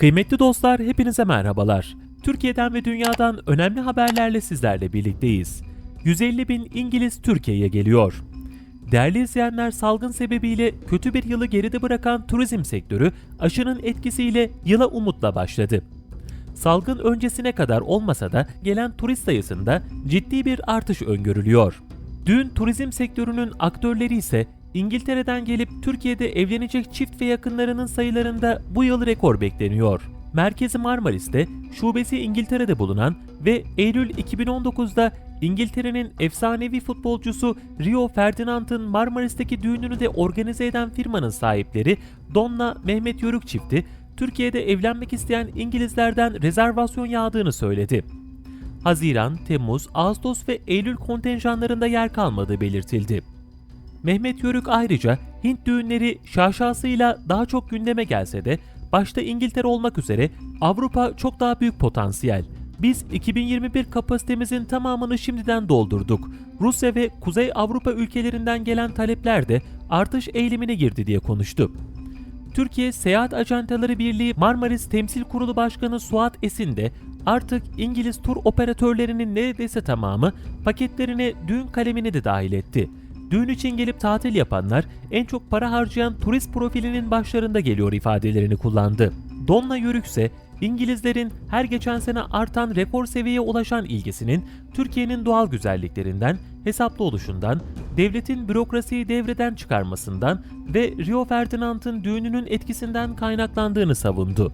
Kıymetli dostlar hepinize merhabalar. Türkiye'den ve dünyadan önemli haberlerle sizlerle birlikteyiz. 150 bin İngiliz Türkiye'ye geliyor. Değerli izleyenler salgın sebebiyle kötü bir yılı geride bırakan turizm sektörü aşının etkisiyle yıla umutla başladı. Salgın öncesine kadar olmasa da gelen turist sayısında ciddi bir artış öngörülüyor. Düğün turizm sektörünün aktörleri ise İngiltere'den gelip Türkiye'de evlenecek çift ve yakınlarının sayılarında bu yıl rekor bekleniyor. Merkezi Marmaris'te, şubesi İngiltere'de bulunan ve Eylül 2019'da İngiltere'nin efsanevi futbolcusu Rio Ferdinand'ın Marmaris'teki düğününü de organize eden firmanın sahipleri Donna Mehmet Yörük çifti, Türkiye'de evlenmek isteyen İngilizlerden rezervasyon yağdığını söyledi. Haziran, Temmuz, Ağustos ve Eylül kontenjanlarında yer kalmadığı belirtildi. Mehmet Yörük ayrıca Hint düğünleri şaşasıyla daha çok gündeme gelse de başta İngiltere olmak üzere Avrupa çok daha büyük potansiyel. Biz 2021 kapasitemizin tamamını şimdiden doldurduk. Rusya ve Kuzey Avrupa ülkelerinden gelen talepler de artış eğilimine girdi diye konuştu. Türkiye Seyahat Ajantaları Birliği Marmaris Temsil Kurulu Başkanı Suat Esin de artık İngiliz tur operatörlerinin neredeyse tamamı paketlerine düğün kalemini de dahil etti. Düğün için gelip tatil yapanlar en çok para harcayan turist profilinin başlarında geliyor ifadelerini kullandı. Donna Yörük ise İngilizlerin her geçen sene artan rekor seviyeye ulaşan ilgisinin Türkiye'nin doğal güzelliklerinden, hesaplı oluşundan, devletin bürokrasiyi devreden çıkarmasından ve Rio Ferdinand'ın düğününün etkisinden kaynaklandığını savundu.